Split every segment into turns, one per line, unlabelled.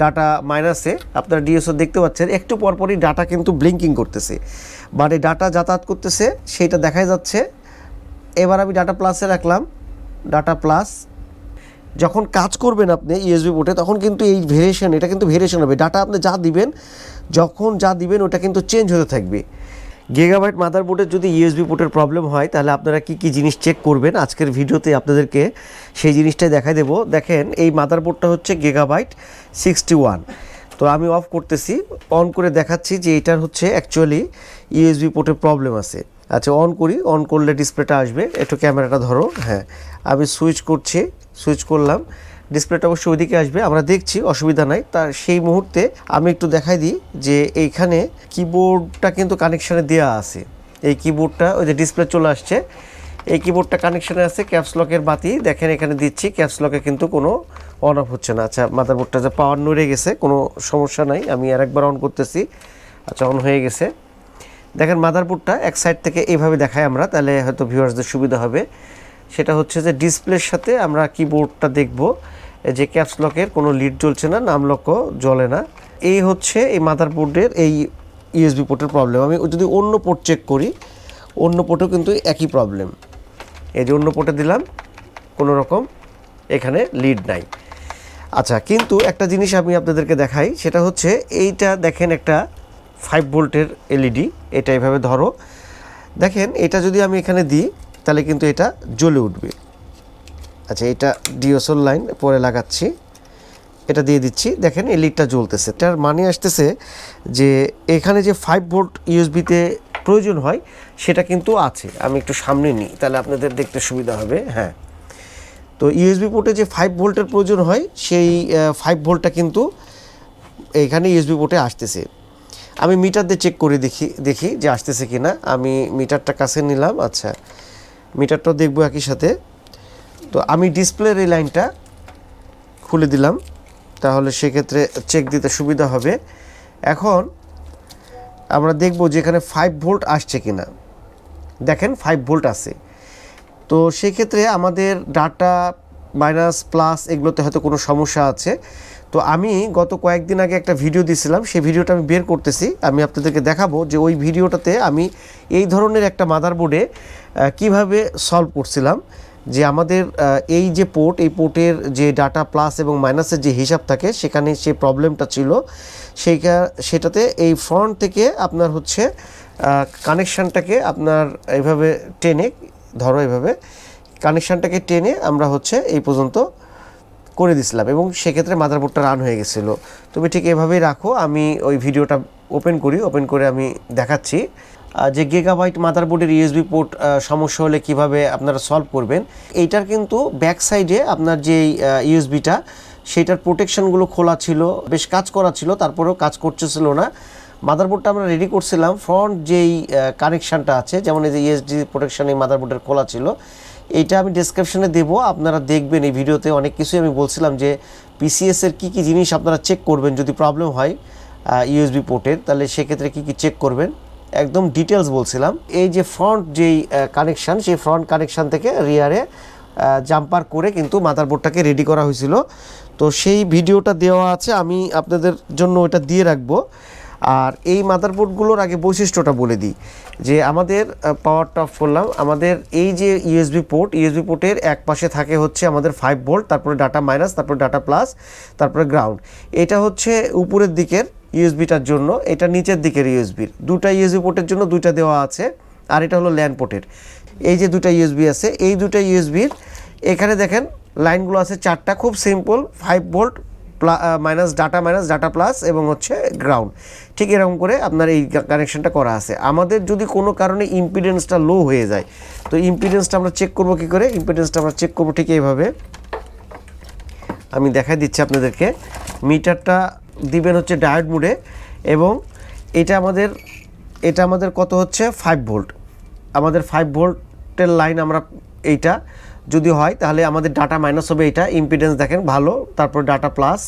Data মাইনাসে আপনারা DSO দেখতে পাচ্ছেন, একটু পরপরই ডাটা কিন্তু ব্লিঙ্কিং করতেছে। মানে ডাটা যাতায়াত করতেছে, সেইটা দেখাই যাচ্ছে। এবার আমি ডাটা প্লাসে রাখলাম। ডাটা প্লাস যখন কাজ করবেন আপনি ইউএসবি বোর্ডে তখন কিন্তু এই ভেরিয়েশন এটা কিন্তু ভেরিয়েশন হবে। ডাটা আপনি যা দিবেন, যখন যা দিবেন, ওটা কিন্তু চেঞ্জ হতে থাকবে। গিগাবাইট মাদারবোর্ডের যদি ইউএসবি পোর্টের প্রবলেম হয়, তাহলে আপনারা কি কি জিনিস চেক করবেন? আজকের ভিডিওতে আপনাদেরকে সেই জিনিসটাই দেখাই দেবো। দেখেন, এই মাদারবোর্ডটা হচ্ছে গেগাবাইট সিক্সটি ওয়ান। তো আমি অফ করতেছি অন করে দেখাচ্ছি যে এটার হচ্ছে অ্যাকচুয়ালি ইউএসবি পোর্টের প্রবলেম আছে। আচ্ছা অন করি অন করলে ডিসপ্লেটা আসবে। একটু ক্যামেরাটা ধরো হ্যাঁ। আমি সুইচ করছি সুইচ করলাম। ডিসপ্লেটা অবশ্যই ওইদিকে আসবে, আমরা দেখছি, অসুবিধা নাই। তার সেই মুহূর্তে আমি একটু দেখাই দিই যে এইখানে কিবোর্ডটা কিন্তু কানেকশানে দেওয়া আছে। এই কিবোর্ডটা ওই যে ডিসপ্লে চলে আসছে। এই কিবোর্ডটা কানেকশানে আছে ক্যাপসলকের বাতি। দেখেন, এখানে দিচ্ছি ক্যাপসলকে কিন্তু কোনো অন অফ হচ্ছে না। আচ্ছা মাদারবোর্ডটা যে পাওয়ার নড়ে গেছে, কোনো সমস্যা নাই। আমি আর একবার অন করতেছি। আচ্ছা অন হয়ে গেছে। দেখেন মাদারবোর্ডটা এক সাইড থেকে এইভাবে দেখাই আমরা, তাহলে হয়তো ভিউয়ার্সদের সুবিধা হবে। সেটা হচ্ছে যে ডিসপ্লের সাথে আমরা কিবোর্ডটা দেখব। যে ক্যাপস লকের কোনো লিড জ্বলছে না, নাম লকও জ্বলে না। এই হচ্ছে এই মাদারবোর্ডের এই ইউএসবি পোর্টের প্রবলেম আমি যদি অন্য পোর্ট চেক করি, অন্য পোর্টেও কিন্তু একই প্রবলেম এই যে অন্য পোর্টে দিলাম, কোনো রকম এখানে লিড নাই। আচ্ছা কিন্তু একটা জিনিস আমি আপনাদেরকে দেখাই, সেটা হচ্ছে এইটা দেখেন একটা ফাইভ ভোল্টের এলইডি এটা এভাবে ধরো। দেখেন, এটা যদি আমি এখানে দিই তাহলে কিন্তু এটা জ্বলে উঠবে। আচ্ছা এটা ডিওসোল লাইন পরে লাগাচ্ছি। এটা দিয়ে দিচ্ছি। দেখেন, এই লিডটা জ্বলতেছে। এটার মানে আসতেছে যে এখানে যে ফাইভ ভোল্ট ইউএসবিতে প্রয়োজন হয়, সেটা কিন্তু আছে। আমি একটু সামনে নিই, তাহলে আপনাদের দেখতে সুবিধা হবে। হ্যাঁ। তো ইউএসবি পোর্টে যে ফাইভ ভোল্টের প্রয়োজন হয়, সেই ফাইভ ভোল্টটা কিন্তু এখানে ইউএসবি পোর্টে আসতেছে। আমি মিটার দিয়ে চেক করে দেখি দেখি যে আসতেছে কি না আমি মিটারটা কাছে নিলাম। আচ্ছা। মিটারটাও দেখব একই সাথে। তো আমি ডিসপ্লের এই লাইনটা খুলে দিলাম, তাহলে সেক্ষেত্রে চেক দিতে সুবিধা হবে। এখন আমরা দেখব যে এখানে ফাইভ ভোল্ট আসছে কি না দেখেন ফাইভ ভোল্ট আছে। তো সেক্ষেত্রে আমাদের ডাটা মাইনাস প্লাস এগুলোতে হয়তো কোনো সমস্যা আছে। তো আমি গত কয়েকদিন আগে একটা ভিডিও দিয়েছিলাম সেই ভিডিওটা আমি বের করতেছি। আমি আপনাদেরকে দেখাবো যে ওই ভিডিওটাতে আমি এই ধরনের একটা মাদারবোর্ডে কীভাবে সলভ করছিলাম যে আমাদের এই যে পোর্ট এই পোর্টের যে ডাটা প্লাস এবং মাইনাসের যে হিসাব থাকে, সেখানে যে প্রবলেমটা ছিল। সেইটা, সেটাতে এই ফ্রন্ট থেকে আপনার হচ্ছে কানেকশানটাকে আপনার এইভাবে টেনে, ধরো এইভাবে কানেকশানটাকে টেনে আমরা হচ্ছে এই পর্যন্ত করে দিছিলাম এবং সেক্ষেত্রে মাদারবোর্ডটা রান হয়ে গেছিল। তুমি ঠিক এভাবেই রাখো, আমি ওই ভিডিওটা ওপেন করি ওপেন করে আমি দেখাচ্ছি। যে গিগাবাইট মাদারবোর্ডের ইউএসবি পোর্ট সমস্যা হলে কীভাবে আপনারা সলভ করবেন, এইটার কিন্তু ব্যাক সাইডে আপনার যে ইউএসবিটা সেটার প্রোটেকশনগুলো খোলা ছিল, বেশ কাজ করা ছিল, তারপরেও কাজ করতেছিল না। মাদারবোর্ডটা আমরা রেডি করছিলাম ফ্রন্ট যেই কানেকশানটা আছে, যেমন এই যে ইএসডি প্রোটেকশন এই মাদারবোর্ডের খোলা ছিল এইটা আমি ডেসক্রিপশনে দেবো। আপনারা দেখবেন এই ভিডিওতে অনেক কিছুই আমি বলছিলাম যে পিসিএসের কী কী জিনিস আপনারা চেক করবেন যদি প্রবলেম হয় ইউএসবি পোর্টের তাহলে সেক্ষেত্রে কী কী চেক করবেন? একদম ডিটেলস বলছিলাম। এই যে ফ্রন্ট যেই কানেকশান সেই ফ্রন্ট কানেকশান থেকে রিয়ারে জাম্পার করে কিন্তু মাদারবোর্ডটাকে রেডি করা হয়েছিল। তো সেই ভিডিওটা দেওয়া আছে, আমি আপনাদের জন্য ওটা দিয়ে রাখব। আর এই মাদারবোর্ডগুলোর আগে বৈশিষ্ট্যটা বলে দিই, যে আমাদের পাওয়ারটা অফ করলাম, আমাদের এই যে ইউএসবি পোর্ট ইউএসবি পোর্টের এক পাশে থাকে হচ্ছে আমাদের ফাইভ ভোল্ট তারপরে ডাটা মাইনাস তারপরে ডাটা প্লাস তারপরে গ্রাউন্ড এটা হচ্ছে উপরের দিকের ইউএসবিটার জন্য, এটা নিচের দিকের ইউএসবির দুটা ইউএসবি পোর্টের জন্য দুইটা দেওয়া আছে, আর এটা হলো ল্যান্ড পোর্টের এই যে দুটা ইউএসবি আছে, এই দুটা ইউএসবির এখানে দেখেন লাইনগুলো আছে চারটা, খুব simple five volt minus data minus data plus এবং হচ্ছে গ্রাউন্ড ঠিক এরকম করে আপনার এই কানেকশনটা করা আছে। আমাদের যদি কোনো কারণে ইম্পিডেন্সটা লো হয়ে যায়, তো ইম্পিডেন্সটা আমরা চেক করব কি করে? ইম্পিডেন্সটা আমরা চেক করব ঠিক এইভাবে। আমি দেখাই দিচ্ছি আপনাদেরকে। মিটারটা দিবেন হচ্ছে ডায়োড মুডে এবং এটা আমাদের এটা আমাদের কত হচ্ছে? ফাইভ ভোল্ট আমাদের ফাইভ ভোল্টের লাইন আমরা এইটা যদি হয়, তাহলে আমাদের ডাটা মাইনাস হবে এটা ইম্পিডেন্স দেখেন, ভালো, তারপর ডাটা প্লাস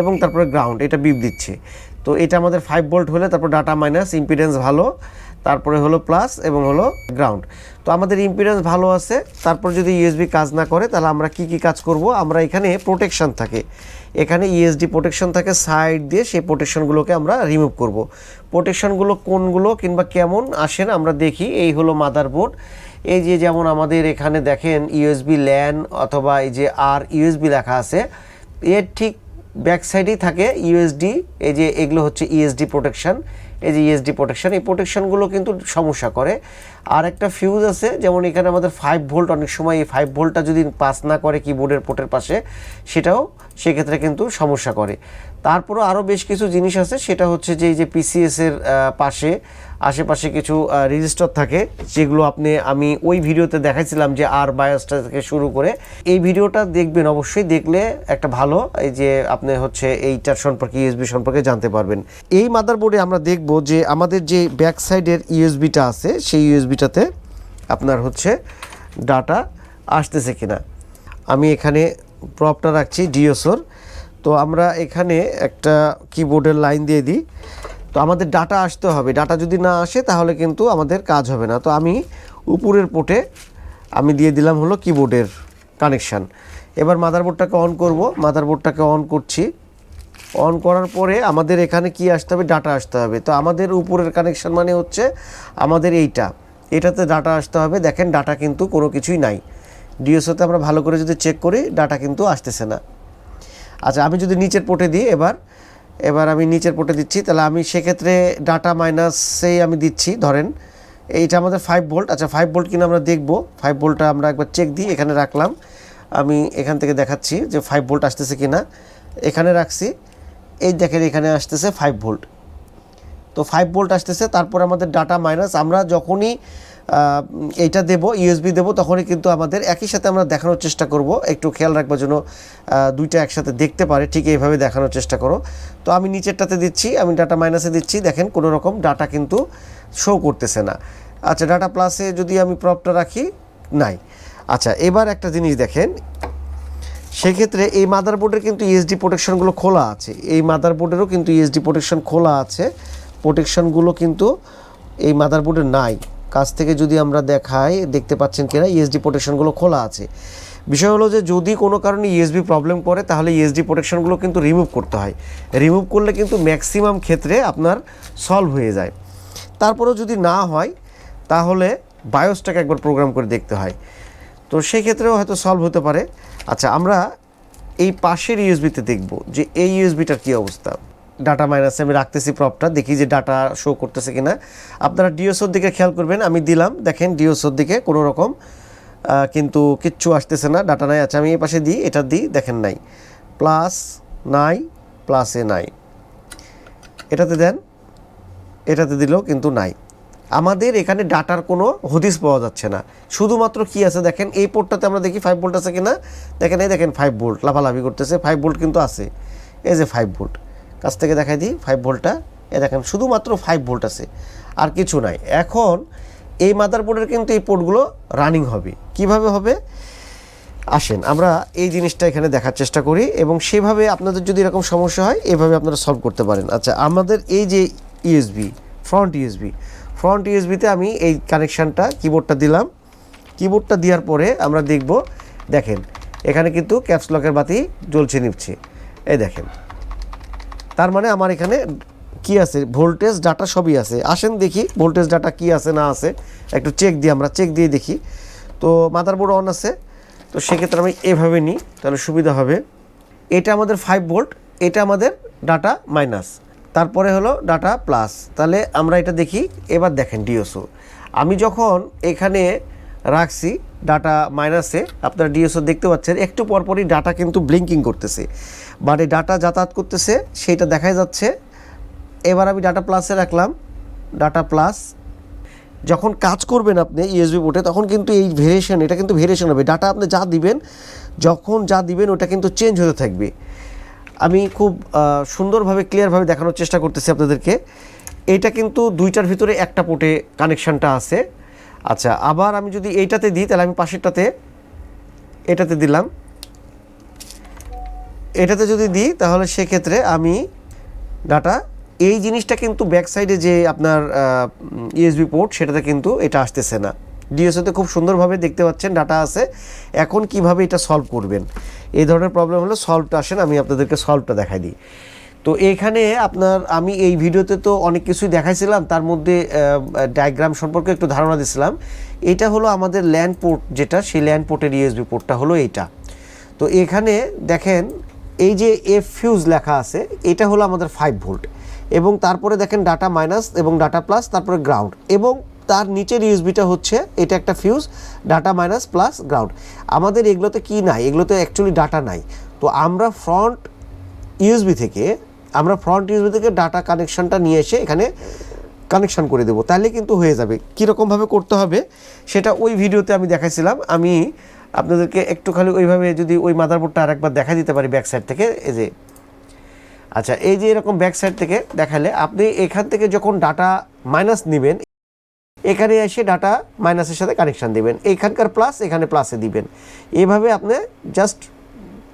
এবং তারপরে গ্রাউন্ড এটা বিপ দিচ্ছে। তো এটা আমাদের ফাইভ ভোল্ট হলে তারপর ডাটা মাইনাস ইম্পিডেন্স ভালো, তারপরে হলো প্লাস এবং হলো গ্রাউন্ড তো আমাদের ইম্পিডেন্স ভালো আছে, তারপর যদি ইউএসবি কাজ না করে, তাহলে আমরা কি কি কাজ করব? আমরা এখানে প্রোটেকশন থাকে। এখানে ইএসডি প্রোটেকশন থাকে সাইড দিয়ে সেই প্রোটেকশনগুলোকে আমরা রিমুভ করব। প্রোটেকশনগুলো কোনগুলো কিংবা কেমন আসেন আমরা দেখি। এই হলো মাদারবোর্ড এই যে যেমন আমাদের এখানে দেখেন ইউএসবি ল্যান অথবা এই যে আর ইউএসবি লেখা আছে, এর ঠিক ব্যাক সাইডেই থাকে ইউএসডি এই যে এগুলো হচ্ছে ইএসডি প্রোটেকশান এই যে ইএসডি প্রোটেকশান এই প্রোটেকশানগুলো কিন্তু সমস্যা করে। আর একটা ফিউজ আছে, যেমন এখানে আমাদের ফাইভ ভোল্ট অনেক সময় এই ফাইভ ভোল্টটা যদি পাস না করে কিবোর্ডের পোর্টের পাশে, সেটাও সেক্ষেত্রে কিন্তু সমস্যা করে। তারপরও আরও বেশ কিছু জিনিস আছে, সেটা হচ্ছে যে, এই যে পিসিএসের পাশে, আশেপাশে কিছু রেজিস্টার থাকে, যেগুলো আপনি, আমি ওই ভিডিওতে দেখাইছিলাম যে আর বায়োসটা থেকে শুরু করে। এই ভিডিওটা দেখবেন, অবশ্যই দেখলে একটা ভালো, এই যে আপনি হচ্ছে এইটার সম্পর্কে ইউএসবি সম্পর্কে জানতে পারবেন। এই মাদারবোর্ডে আমরা দেখব যে, আমাদের যে ব্যাক সাইডের ইউএসবিটা আছে, সেই ইউএসবিটাতে আপনার হচ্ছে ডাটা আসতেছে কিনা। আমি এখানে প্রপটা রাখছি ডিওসোর তো আমরা এখানে একটা কিবোর্ডের লাইন দিয়ে দিই। তো আমাদের ডাটা আসতে হবে। ডাটা যদি না আসে তাহলে কিন্তু আমাদের কাজ হবে না। তো আমি উপরের পোর্টে আমি দিয়ে দিলাম হলো কিবোর্ডের কানেকশান এবার মাদারবোর্ডটাকে অন করব। মাদারবোর্ডটাকে অন করছি। অন করার পরে আমাদের এখানে কি আসতে হবে? ডাটা আসতে হবে। তো আমাদের উপরের কানেকশান মানে হচ্ছে আমাদের এইটা। এটাতে ডাটা আসতে হবে। দেখেন ডাটা কিন্তু কোনো কিছুই নাই। ডিএসওতে আমরা ভালো করে যদি চেক করি ডাটা কিন্তু আসতেছে না। আচ্ছা আমি যদি নিচের পোর্টে দিই, এবার এবার আমি নিচের পোর্টে দিচ্ছি, তাহলে আমি সেক্ষেত্রে ডাটা মাইনাসেই আমি দিচ্ছি, ধরেন, এইটা আমাদের ফাইভ ভোল্ট আচ্ছা ফাইভ ভোল্ট কিনা আমরা দেখব। ফাইভ ভোল্টটা আমরা একবার চেক দিই, এখানে রাখলাম। আমি এখান থেকে দেখাচ্ছি যে ফাইভ ভোল্ট আসতেছে কিনা। এখানে রাখছি। এই দেখেন এখানে আসতেছে ফাইভ ভোল্ট তো ফাইভ ভোল্ট আসতেছে, তারপর আমাদের ডাটা মাইনাস আমরা যখনই এইটা দেব ইউএসবি দেব, তখনই কিন্তু আমাদের একই সাথে আমরা দেখানোর চেষ্টা করব। একটু খেয়াল রাখবার জন্য দুইটা একসাথে দেখতে পারে, ঠিক এইভাবে দেখানোর চেষ্টা করো। তো আমি নিচেরটাতে দিচ্ছি, আমি ডাটা মাইনাসে দিচ্ছি, দেখেন কোনো রকম ডাটা কিন্তু শো করতেছে না। আচ্ছা ডাটা প্লাসে যদি আমি প্রপটা রাখি, নাই। আচ্ছা এবার একটা জিনিস দেখেন, সেক্ষেত্রে এই মাদারবোর্ডের কিন্তু ইএসডি প্রোটেকশনগুলো খোলা আছে। এই মাদারবোর্ডেরও কিন্তু ইএসডি প্রোটেকশন খোলা আছে। প্রোটেকশনগুলো কিন্তু এই মাদারবোর্ডে নাই। কাছ থেকে যদি আমরা দেখাই, দেখতে পাচ্ছেন কিনা ইএসডি প্রোটেকশনগুলো খোলা আছে। বিষয় হলো যে, যদি কোনো কারণে ইএসবি প্রবলেম করে, তাহলে ইএসডি প্রোটেকশনগুলো কিন্তু রিমুভ করতে হয়। রিমুভ করলে কিন্তু ম্যাক্সিমাম ক্ষেত্রে আপনার সলভ হয়ে যায়। তারপরেও যদি না হয়, তাহলে বায়োসটাকে একবার প্রোগ্রাম করে দেখতে হয়। তো সেই ক্ষেত্রেও হয়তো সলভ হতে পারে। আচ্ছা আমরা এই পাশের ইউএসবিতে দেখব যে, এই ইউএসবিটার কী অবস্থা? ডাটা মাইনাসে আমি রাখতেছি প্রপটা দেখি যে ডাটা শো করতেছে কিনা। আপনারা ডিওসোর দিকে খেয়াল করবেন, আমি দিলাম, দেখেন ডিওসোর দিকে কোনো রকম কিন্তু কিচ্ছু আসতেছে না ডাটা নাই আচ্ছা আমি এই পাশে দিই, এটা দিই, দেখেন নাই। প্লাস নাই প্লাসে নাই। এটাতে দেন, এটাতে দিলেও কিন্তু নাই। আমাদের এখানে ডাটার কোনো হদিস পাওয়া যাচ্ছে না। শুধুমাত্র কি আছে দেখেন, এই পোর্টটাতে আমরা দেখি ফাইভ ভোল্ট আছে কিনা। দেখেন, এই দেখেন ফাইভ ভোল্ট লাফালাফি করতেছে ফাইভ ভোল্ট কিন্তু আছে। এই যে ফাইভ ভোল্ট কাছ থেকে দেখাই দিই ফাইভ ভোল্টটা এ দেখেন, শুধুমাত্র ফাইভ ভোল্ট আছে, আর কিছু নাই। এখন এই মাদারবোর্ডের কিন্তু এই পোর্টগুলো রানিং হবে। কীভাবে হবে? আসেন, আমরা এই জিনিসটা এখানে দেখার চেষ্টা করি এবং সেভাবে আপনাদের যদি এরকম সমস্যা হয়, এভাবে আপনারা সলভ করতে পারেন। আচ্ছা আমাদের এই যে ইউএসবি ফ্রন্ট ইউএসবি ফ্রন্ট ইউএসবিতে আমি এই কানেকশানটা কিবোর্ডটা দিলাম। কিবোর্ডটা দেওয়ার পরে আমরা দেখব, দেখেন, এখানে কিন্তু ক্যাপসলকের বাতি জ্বলছে নিচ্ছে এই দেখেন তার মানে আমার এখানে কি আছে? ভোল্টেজ ডাটা সবই আছে। আসেন দেখি ভোল্টেজ ডাটা কি আছে না আছে। একটু চেক দিই আমরা চেক দিয়ে দেখি। তো মাদারবোর্ড অন আছে। তো সেক্ষেত্রে আমি এভাবে নিই, তাহলে সুবিধা হবে। এটা আমাদের ফাইভ ভোল্ট এটা আমাদের ডাটা মাইনাস তারপরে হলো ডাটা প্লাস তাহলে আমরা এটা দেখি, এবার দেখেন ডিওসো আমি যখন এখানে রাখছি ডাটা মাইনাসে আপনারা ডিএসও দেখতে পাচ্ছেন, একটু পরপরই ডাটা কিন্তু ব্লিঙ্কিং করতেছে। মানে ডাটা যাতায়াত করতেছে সেটা দেখা যাচ্ছে। এবার আমি ডাটা প্লাসে রাখলাম। ডাটা প্লাস যখন কাজ করবেন আপনি ইউএসবি পোর্টে তখন কিন্তু এই ভেরিয়েশন এটা কিন্তু ভেরিয়েশন হবে। ডাটা আপনি যা দিবেন, যখন যা দিবেন, ওটা কিন্তু চেঞ্জ হতে থাকবে। আমি খুব সুন্দরভাবে ক্লিয়ারভাবে দেখানোর চেষ্টা করতেছি আপনাদেরকে। এইটা কিন্তু দুইটার ভিতরে একটা পোর্টে কানেকশানটা আছে। আচ্ছা আবার আমি যদি এইটাতে দিই, তাহলে আমি পাশেরটাতে, এটাতে দিলাম। এটাতে যদি দিই, তাহলে সেক্ষেত্রে আমি ডাটা, এই জিনিসটা কিন্তু ব্যাক সাইডে যে আপনার ইউএসবি পোর্ট সেটাতে কিন্তু এটা আসতেছে না। ডিএসওতে খুব সুন্দরভাবে দেখতে পাচ্ছেন ডাটা আছে। এখন কীভাবে এটা সলভ করবেন? এই ধরনের প্রবলেম হলে সলভটা আসেন, আমি আপনাদেরকে সলভটা দেখাই দিই। তো এখানে আপনার, আমি এই ভিডিওতে তো অনেক কিছুই দেখাইছিলাম, তার মধ্যে ডায়াগ্রাম সম্পর্কে একটু ধারণা দিয়েছিলাম এটা হলো আমাদের ল্যান্ড পোর্ট যেটা, সেই ল্যান্ড পোর্টের ইউএসবি পোর্টটা হলো এইটা। তো এখানে দেখেন এই যে এফ ফিউজ লেখা আছে, এটা হলো আমাদের ফাইভ ভোল্ট এবং তারপরে দেখেন ডাটা মাইনাস এবং ডাটা প্লাস তারপরে গ্রাউন্ড এবং তার নিচের ইউএসবিটা হচ্ছে, এটা একটা fuse data minus plus ground আমাদের এগুলোতে কি নাই? এগুলোতে অ্যাকচুয়ালি ডাটা নাই। তো আমরা ফ্রন্ট ইউএসবি থেকে, আমরা ফ্রন্ট ইউএসবি থেকে ডাটা কানেকশনটা নিয়ে এসে এখানে কানেকশন করে দেবো, তাহলে কিন্তু হয়ে যাবে। কীরকমভাবে করতে হবে, সেটা ওই ভিডিওতে আমি দেখাইছিলাম। আমি আপনাদেরকে একটু খালি ওইভাবে যদি ওই মাদারবোর্ডটা আরেকবার দেখা দিতে পারি ব্যাক সাইড থেকে, এই যে। আচ্ছা এই যে এরকম ব্যাক সাইড থেকে দেখালে আপনি এখান থেকে যখন ডাটা মাইনাস নেবেন, এখানে এসে ডাটা মাইনাসের সাথে কানেকশান দিবেন। এইখানকার প্লাস এখানে প্লাসে দিবেন। এইভাবে আপনি জাস্ট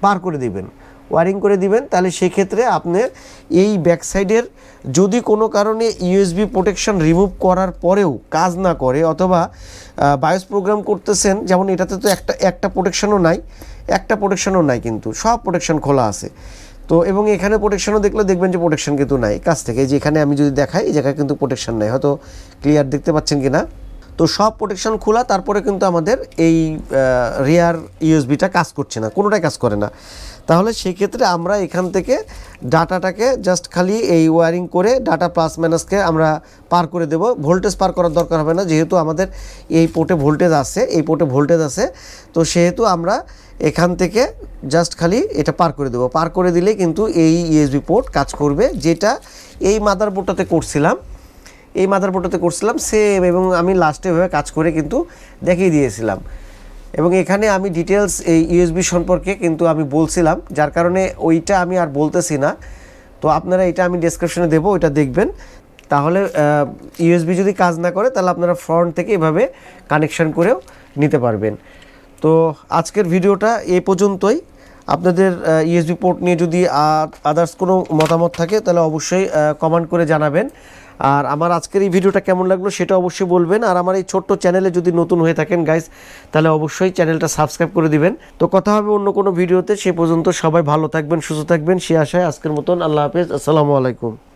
পার করে দিবেন। ওয়ারিং করে দিবেন, তাহলে সেক্ষেত্রে আপনার এই ব্যাক সাইডের যদি কোনো কারণে ইউএসবি প্রোটেকশন রিমুভ করার পরেও কাজ না করে অথবা বায়োস প্রোগ্রাম করতেছেন, যেমন এটাতে তো একটা একটা প্রোটেকশনও নাই, একটা প্রোটেকশনও নাই কিন্তু, সব প্রোটেকশন খোলা আছে। তো এবং এখানে প্রোটেকশনও দেখলে দেখবেন যে প্রোটেকশন কিন্তু নাই কাছ থেকে যে এখানে আমি যদি দেখাই, এই জায়গায় কিন্তু প্রোটেকশন নাই, হয়তো ক্লিয়ার দেখতে পাচ্ছেন কি না তো সব প্রোটেকশন খোলা, তারপরে কিন্তু আমাদের এই রিয়ার ইউএসবিটা কাজ করছে না, কোনোটাই কাজ করে না। তাহলে সেক্ষেত্রে আমরা এখান থেকে ডাটাটাকে জাস্ট খালি এই ওয়ারিং করে ডাটা প্লাস মাইনাসকে আমরা পার করে দেব। ভোল্টেজ পার করার দরকার হবে না, যেহেতু আমাদের এই পোর্টে ভোল্টেজ আছে, এই পোর্টে ভোল্টেজ আছে। তো সেহেতু আমরা এখান থেকে জাস্ট খালি এটা পার করে দেবো। পার করে দিলে কিন্তু এই ইউএসবি পোর্ট কাজ করবে, যেটা এই মাদারবোর্ডটাতে করছিলাম। এই মাদারবোর্ডটাতে করছিলাম সেম এবং আমি লাস্টে এভাবে কাজ করে কিন্তু দেখিয়ে দিয়েছিলাম। এবং এখানে আমি ডিটেলস এই ইউএসবি সম্পর্কে কিন্তু আমি বলছিলাম, যার কারণে ওইটা আমি আর বলতেছি না। তো আপনারা এটা আমি ডেসক্রিপশনে দেবো, ওইটা দেখবেন। তাহলে ইউএসবি যদি কাজ না করে, তাহলে আপনারা ফ্রন্ট থেকে এভাবে কানেকশন করেও নিতে পারবেন। তো আজকের ভিডিওটা এই পর্যন্তই। আপনাদের ইউএসবি পোর্ট নিয়ে যদি আদার্স কোনো মতামত থাকে, তাহলে অবশ্যই কমেন্ট করে জানাবেন। আর আমার আজকের এই ভিডিওটা কেমন লাগল সেটা অবশ্যই বলবেন। আর আমার এই ছোট্ট চ্যানেলে যদি নতুন হয়ে থাকেন গাইস তাহলে অবশ্যই চ্যানেলটা সাবস্ক্রাইব করে দিবেন। তো কথা হবে অন্য কোনো ভিডিওতে। সে পর্যন্ত সবাই ভালো থাকবেন, সুস্থ থাকবেন। সে আশায় আজকের মতন আল্লাহ হাফেজ। আসসালামু আলাইকুম।